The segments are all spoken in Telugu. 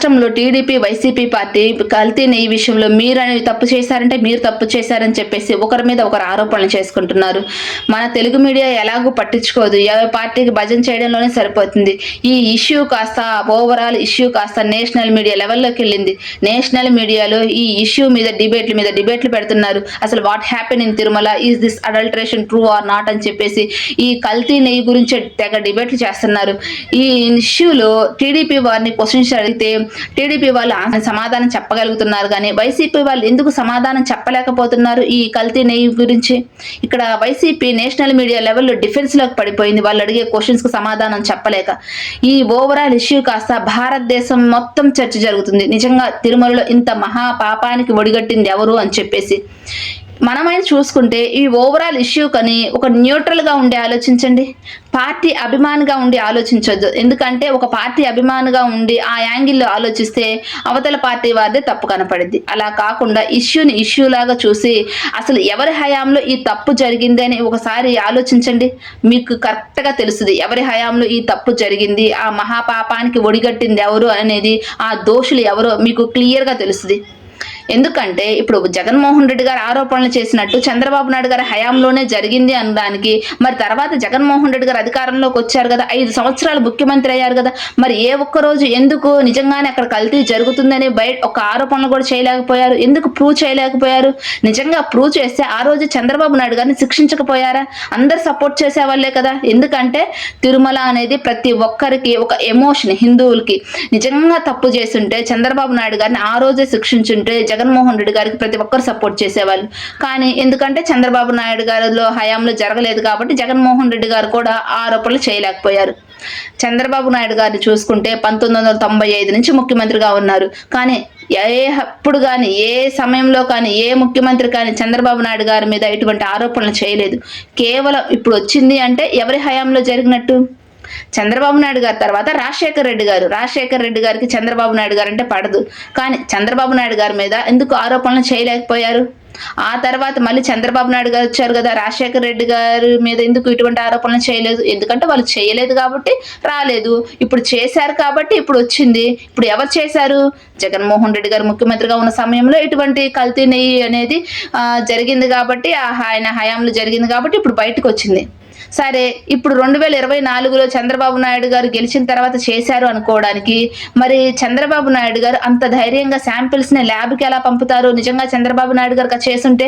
రాష్ట్రంలో టీడీపీ వైసీపీ పార్టీ కల్తీ నెయ్యి విషయంలో మీరు తప్పు చేశారంటే మీరు తప్పు చేశారని చెప్పేసి ఒకరి మీద ఒకరు ఆరోపణలు చేసుకుంటున్నారు. మన తెలుగు మీడియా ఎలాగూ పట్టించుకోదు. ఏ పార్టీకి భజన చేయడంలోనే సరిపోతుంది. ఈ ఇష్యూ కాస్త ఓవరాల్ ఇష్యూ కాస్త నేషనల్ మీడియా లెవెల్లోకి వెళ్ళింది. నేషనల్ మీడియాలో ఈ ఇష్యూ మీద డిబేట్ల మీద డిబేట్లు పెడుతున్నారు. అసలు what happen in Tirumala? Is this adulteration true or not? అని చెప్పేసి ఈ కల్తీ నెయ్యి గురించి తెగ డిబేట్లు చేస్తున్నారు. ఈ ఇష్యూలో టీడీపీ వారిని క్వశ్చన్స్ అడిగితే టీడీపీ వాళ్ళు సమాధానం చెప్పగలుగుతున్నారు కానీ వైసీపీ వాళ్ళు ఎందుకు సమాధానం చెప్పలేకపోతున్నారు ఈ కల్తీ నెయ్యి గురించి? ఇక్కడ వైసీపీ నేషనల్ మీడియా లెవెల్లో డిఫెన్స్లోకి పడిపోయింది. వాళ్ళు అడిగే క్వశ్చన్స్కి సమాధానం చెప్పలేక. ఈ ఓవరాల్ ఇష్యూ కాస్త భారతదేశం మొత్తం చర్చ జరుగుతుంది. నిజంగా తిరుమలలో ఇంత మహా పాపానికి ఒడిగట్టింది ఎవరు అని చెప్పేసి. మనమైనా చూసుకుంటే ఈ ఓవరాల్ ఇష్యూ కని ఒక న్యూట్రల్గా ఉండి ఆలోచించండి. పార్టీ అభిమానిగా ఉండి ఆలోచించొద్దు. ఎందుకంటే ఒక పార్టీ అభిమానిగా ఉండి ఆ యాంగిల్లో ఆలోచిస్తే అవతల పార్టీ వారిదే తప్పు కనపడింది అలా కాకుండా ఇష్యూని ఇష్యూ లాగా చూసి అసలు ఎవరి హయాంలో ఈ తప్పు జరిగింది అని ఒకసారి ఆలోచించండి. మీకు కరెక్ట్గా తెలుస్తుంది ఎవరి హయాంలో ఈ తప్పు జరిగింది ఆ మహాపాపానికి ఒడిగట్టింది ఎవరు అనేది ఆ దోషులు ఎవరో మీకు క్లియర్గా తెలుస్తుంది. ఎందుకంటే ఇప్పుడు జగన్మోహన్ రెడ్డి గారు ఆరోపణలు చేసినట్టు చంద్రబాబు నాయుడు గారి హయాంలోనే జరిగింది అనడానికి. మరి తర్వాత జగన్మోహన్ రెడ్డి గారు అధికారంలోకి వచ్చారు కదా ఐదు సంవత్సరాలు ముఖ్యమంత్రి అయ్యారు కదా మరి ఏ ఒక్క రోజు ఎందుకు నిజంగానే అక్కడ కల్తీ జరుగుతుందని బయట ఒక ఆరోపణలు కూడా చేయలేకపోయారు. ఎందుకు ప్రూవ్ చేయలేకపోయారు? నిజంగా ప్రూవ్ చేస్తే ఆ రోజు చంద్రబాబు నాయుడు గారిని శిక్షించకపోయారా? అందరు సపోర్ట్ చేసేవాళ్ళే కదా. ఎందుకంటే తిరుమల అనేది ప్రతి ఒక్కరికి ఒక ఎమోషన్ హిందువులకి. నిజంగా తప్పు చేస్తుంటే చంద్రబాబు నాయుడు గారిని ఆ రోజే శిక్షించుంటే జగన్మోహన్ రెడ్డి గారికి ప్రతి ఒక్కరు సపోర్ట్ చేసేవాళ్ళు. కానీ ఎందుకంటే చంద్రబాబు నాయుడు గారిలో హయాంలో జరగలేదు కాబట్టి జగన్మోహన్ రెడ్డి గారు కూడా ఆరోపణలు చేయలేకపోయారు. చంద్రబాబు నాయుడు గారిని చూసుకుంటే పంతొమ్మిది వందల తొంభై ఐదు నుంచి ముఖ్యమంత్రిగా ఉన్నారు. కానీ ఏ అప్పుడు కానీ ఏ సమయంలో కానీ ఏ ముఖ్యమంత్రి కానీ చంద్రబాబు నాయుడు గారి మీద ఇటువంటి ఆరోపణలు చేయలేదు. కేవలం ఇప్పుడు వచ్చింది అంటే ఎవరి హయాంలో జరిగినట్టు? చంద్రబాబు నాయుడు గారి తర్వాత రాజశేఖర్ రెడ్డి గారు. రాజశేఖర్ రెడ్డి గారికి చంద్రబాబు నాయుడు గారు అంటే పడదు. కానీ చంద్రబాబు నాయుడు గారి మీద ఎందుకు ఆరోపణలు చేయలేకపోయారు? ఆ తర్వాత మళ్ళీ చంద్రబాబు నాయుడు గారు వచ్చారు కదా రాజశేఖర్ రెడ్డి గారి మీద ఎందుకు ఇటువంటి ఆరోపణలు చేయలేదు? ఎందుకంటే వాళ్ళు చేయలేదు కాబట్టి రాలేదు. ఇప్పుడు చేశారు కాబట్టి ఇప్పుడు వచ్చింది. ఇప్పుడు ఎవరు చేశారు? జగన్మోహన్ రెడ్డి గారు ముఖ్యమంత్రిగా ఉన్న సమయంలో ఇటువంటి కల్తీ నెయ్యి అనేది జరిగింది కాబట్టి ఆ ఆయన హయాంలో జరిగింది కాబట్టి ఇప్పుడు బయటకు వచ్చింది. సరే ఇప్పుడు రెండు వేల ఇరవై నాలుగులో చంద్రబాబు నాయుడు గారు గెలిచిన తర్వాత చేశారు అనుకోవడానికి మరి చంద్రబాబు నాయుడు గారు అంత ధైర్యంగా శాంపిల్స్ని ల్యాబ్కి ఎలా పంపుతారు? నిజంగా చంద్రబాబు నాయుడు గారు చేస్తుంటే చేసుంటే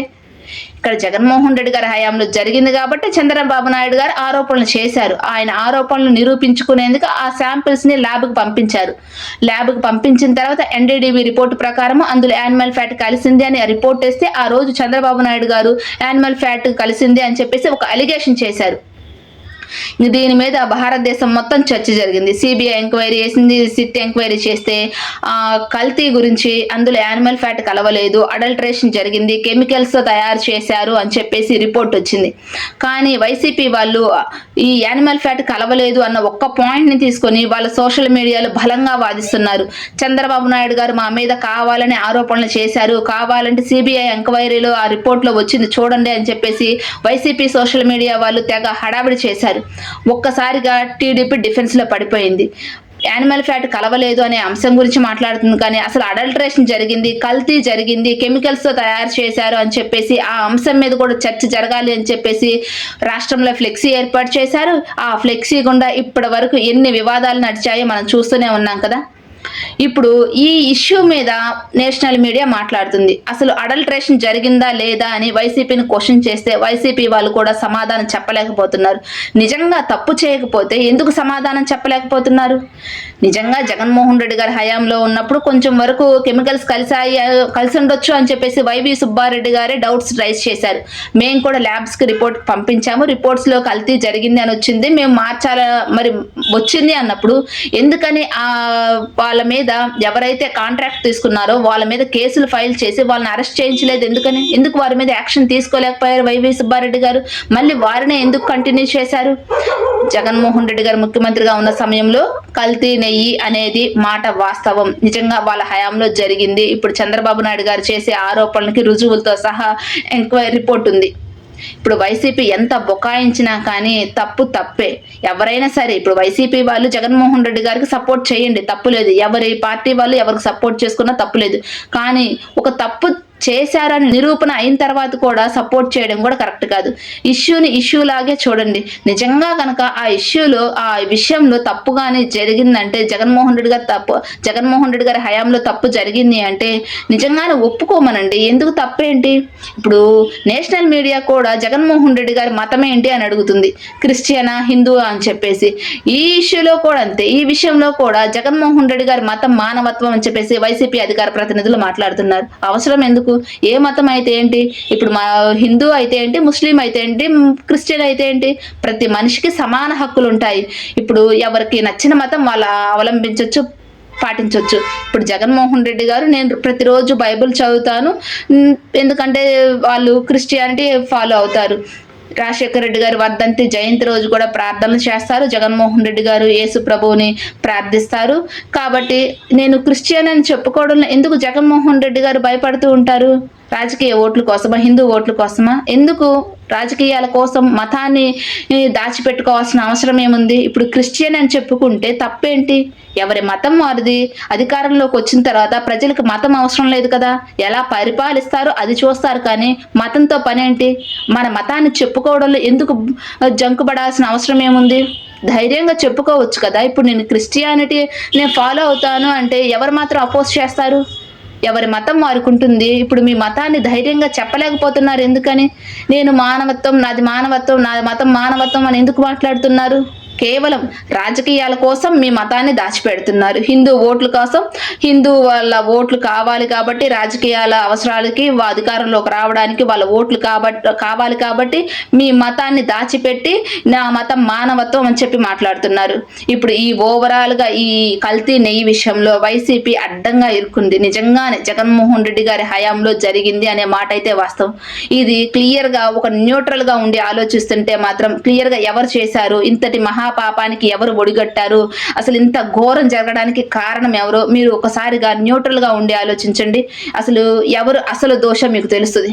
ఇక్కడ జగన్మోహన్ రెడ్డి గారి హయాంలో జరిగింది కాబట్టి చంద్రబాబు నాయుడు గారు ఆరోపణలు చేశారు. ఆయన ఆరోపణలు నిరూపించుకునేందుకు ఆ శాంపిల్స్ని ల్యాబ్కు పంపించారు. ల్యాబ్కు పంపించిన తర్వాత ఎన్డీడీబీ రిపోర్ట్ ప్రకారం అందులో యానిమల్ ఫ్యాట్ కలిసింది అని రిపోర్ట్ వేస్తే ఆ రోజు చంద్రబాబు నాయుడు గారు యానిమల్ ఫ్యాట్ కలిసింది అని చెప్పేసి ఒక అలిగేషన్ చేశారు. దీని మీద భారతదేశం మొత్తం చర్చ జరిగింది. సిబిఐ ఎంక్వైరీ చేసింది. సిట్ ఎంక్వైరీ చేస్తే ఆ, కల్తీ గురించి అందులో యానిమల్ ఫ్యాట్ కలవలేదు. అడల్ట్రేషన్ జరిగింది. కెమికల్స్తో తయారు చేశారు అని చెప్పేసి రిపోర్ట్ వచ్చింది. కానీ వైసీపీ వాళ్ళు ఈ యానిమల్ ఫ్యాట్ కలవలేదు అన్న ఒక్క పాయింట్ని తీసుకొని వాళ్ళ సోషల్ మీడియాలో బలంగా వాదిస్తున్నారు. చంద్రబాబు నాయుడు గారు మా మీద కావాలని ఆరోపణలు చేశారు. కావాలంటే సిబిఐ ఎంక్వైరీలో ఆ రిపోర్ట్లో వచ్చింది చూడండి అని చెప్పేసి వైసీపీ సోషల్ మీడియా వాళ్ళు తెగ హడావిడి చేశారు. ఒక్కసారిగా టీడీపీ డిఫెన్స్లో పడిపోయింది. యానిమల్ ఫ్యాట్ కలవలేదు అనే అంశం గురించి మాట్లాడుతుంది. కానీ అసలు అడల్టరేషన్ జరిగింది కల్తీ జరిగింది కెమికల్స్తో తయారు చేశారు అని చెప్పేసి ఆ అంశం మీద కూడా చర్చ జరగాలి అని చెప్పేసి రాష్ట్రంలో ఫ్లెక్సీ ఏర్పాటు చేశారు. ఆ ఫ్లెక్సీ గుండా ఇప్పటి వరకు ఎన్ని వివాదాలు నడిచాయో మనం చూస్తూనే ఉన్నాం కదా. ఇప్పుడు ఈ ఇష్యూ మీద నేషనల్ మీడియా మాట్లాడుతుంది. అసలు అడల్ట్రేషన్ జరిగిందా లేదా అని వైసీపీని క్వశ్చన్ చేస్తే వైసీపీ వాళ్ళు కూడా సమాధానం చెప్పలేకపోతున్నారు. నిజంగా తప్పు చేయకపోతే ఎందుకు సమాధానం చెప్పలేకపోతున్నారు? నిజంగా జగన్మోహన్ రెడ్డి గారి హయాంలో ఉన్నప్పుడు కొంచెం వరకు కెమికల్స్ కలిసాయి కలిసి ఉండొచ్చు అని చెప్పేసి వైవి సుబ్బారెడ్డి గారే డౌట్స్ రైజ్ చేశారు. మేము కూడా ల్యాబ్స్కి రిపోర్ట్ పంపించాము. రిపోర్ట్స్లో కల్తీ జరిగింది అని వచ్చింది. మేము మార్చాల మరి వచ్చింది అన్నప్పుడు ఎందుకని ఆ వాళ్ళ మీద ఎవరైతే కాంట్రాక్ట్ తీసుకున్నారో వాళ్ళ మీద కేసులు ఫైల్ చేసి వాళ్ళని అరెస్ట్ చేయించలేదు. ఎందుకని? ఎందుకు వారి మీద యాక్షన్ తీసుకోలేకపోయారు వైవి సుబ్బారెడ్డి గారు? మళ్ళీ వారినే ఎందుకు కంటిన్యూ చేశారు? జగన్మోహన్ రెడ్డి గారు ముఖ్యమంత్రిగా ఉన్న సమయంలో కల్తీ నెయ్యి అనేది మాట వాస్తవం. నిజంగా వాళ్ళ హయాంలో జరిగింది. ఇప్పుడు చంద్రబాబు నాయుడు గారు చేసే ఆరోపణలకి రుజువులతో సహా ఎంక్వైరీ రిపోర్ట్ ఉంది. ఇప్పుడు వైసీపీ ఎంత బుకాయించినా కానీ తప్పు తప్పే. ఎవరైనా సరే ఇప్పుడు వైసీపీ వాళ్ళు జగన్మోహన్ రెడ్డి గారికి సపోర్ట్ చేయండి తప్పు లేదు. ఎవరి పార్టీ వాళ్ళు ఎవరికి సపోర్ట్ చేసుకున్నా తప్పు లేదు. కానీ ఒక తప్పు చేశారని నిరూపణ అయిన తర్వాత కూడా సపోర్ట్ చేయడం కూడా కరెక్ట్ కాదు. ఇష్యూని ఇష్యూ లాగే చూడండి. నిజంగా కనుక ఆ ఇష్యూలో ఆ విషయంలో తప్పుగానే జరిగిందంటే జగన్మోహన్ రెడ్డి గారు తప్పు జగన్మోహన్ రెడ్డి గారి హయాంలో తప్పు జరిగింది అంటే నిజంగానే ఒప్పుకోమనండి. ఎందుకు తప్పేంటి? ఇప్పుడు నేషనల్ మీడియా కూడా జగన్మోహన్ రెడ్డి గారి మతం ఏంటి అని అడుగుతుంది. క్రిస్టియనా హిందూ అని చెప్పేసి. ఈ ఇష్యూలో కూడా అంతే. ఈ విషయంలో కూడా జగన్మోహన్ రెడ్డి గారి మతం మానవత్వం అని చెప్పేసి వైసీపీ అధికార ప్రతినిధులు మాట్లాడుతున్నారు. అవసరం ఎందుకు? ఏ మతం అయితే ఏంటి? ఇప్పుడు మా హిందూ అయితే ఏంటి? ముస్లిం అయితే ఏంటి? క్రిస్టియన్ అయితే ఏంటి? ప్రతి మనిషికి సమాన హక్కులు ఉంటాయి. ఇప్పుడు ఎవరికి నచ్చిన మతం వాళ్ళ అవలంబించవచ్చు పాటించవచ్చు ఇప్పుడు జగన్మోహన్ రెడ్డి గారు నేను ప్రతిరోజు బైబిల్ చదువుతాను. ఎందుకంటే వాళ్ళు క్రిస్టియానిటీ ఫాలో అవుతారు. రాజశేఖర రెడ్డి గారి వర్ధంతి జయంతి రోజు కూడా ప్రార్థనలు చేస్తారు. జగన్మోహన్ రెడ్డి గారు యేసు ప్రభువుని ప్రార్థిస్తారు. కాబట్టి నేను క్రిస్టియన్ అని చెప్పుకోవడంలో ఎందుకు జగన్మోహన్ రెడ్డి గారు భయపడుతూ ఉంటారు? రాజకీయ ఓట్ల కోసమా? హిందూ ఓట్ల కోసమా? ఎందుకు రాజకీయాల కోసం మతాన్ని దాచిపెట్టుకోవాల్సిన అవసరం ఏముంది? ఇప్పుడు క్రిస్టియన్ అని చెప్పుకుంటే తప్పేంటి? ఎవరి మతం వారిది? అధికారంలోకి వచ్చిన తర్వాత ప్రజలకు మతం అవసరం లేదు కదా? ఎలా పరిపాలిస్తారో అది చూస్తారు కానీ మతంతో పనేంటి? మన మతాన్ని చెప్పుకోవడంలో ఎందుకు జంకుపడాల్సిన అవసరం ఏముంది? ధైర్యంగా చెప్పుకోవచ్చు కదా? ఇప్పుడు నేను క్రిస్టియానిటీ నేను ఫాలో అవుతాను అంటే ఎవరు మాత్రం అపోజ్ చేస్తారు? ఎవరి మతం మారుకుంటుంది? ఇప్పుడు మీ మతాన్ని ధైర్యంగా చెప్పలేకపోతున్నారు ఎందుకని? నేను మానవత్వం నాది మానవత్వం నాది మతం మానవత్వం అని ఎందుకు మాట్లాడుతున్నారు? కేవలం రాజకీయాల కోసం మీ మతాన్ని దాచిపెడుతున్నారు. హిందూ ఓట్ల కోసం. హిందూ వాళ్ళ ఓట్లు కావాలి కాబట్టి రాజకీయాల అవసరాలకి వా- అధికారంలోకి రావడానికి వాళ్ళ ఓట్లు కాబట్టి కావాలి కాబట్టి మీ మతాన్ని దాచిపెట్టి నా మతం మానవత్వం అని చెప్పి మాట్లాడుతున్నారు. ఇప్పుడు ఈ ఓవరాల్గా ఈ కల్తీ నెయ్యి విషయంలో వైసీపీ అడ్డంగా ఇరుక్కుంది. నిజంగానే జగన్మోహన్ రెడ్డి గారి హయాంలో జరిగింది అనే మాట అయితే వాస్తవం. ఇది క్లియర్గా ఒక న్యూట్రల్గా ఉండి ఆలోచిస్తుంటే మాత్రం క్లియర్గా ఎవరు చేశారు? ఇంతటి మహా మహాపాపానికి ఎవరు ఒడిగట్టారు? అసలు ఇంత ఘోరం జరగడానికి కారణం ఎవరో? మీరు ఒకసారిగా న్యూట్రల్గా ఉండి ఆలోచించండి. అసలు ఎవరు అసలు దోషం మీకు తెలుస్తుంది?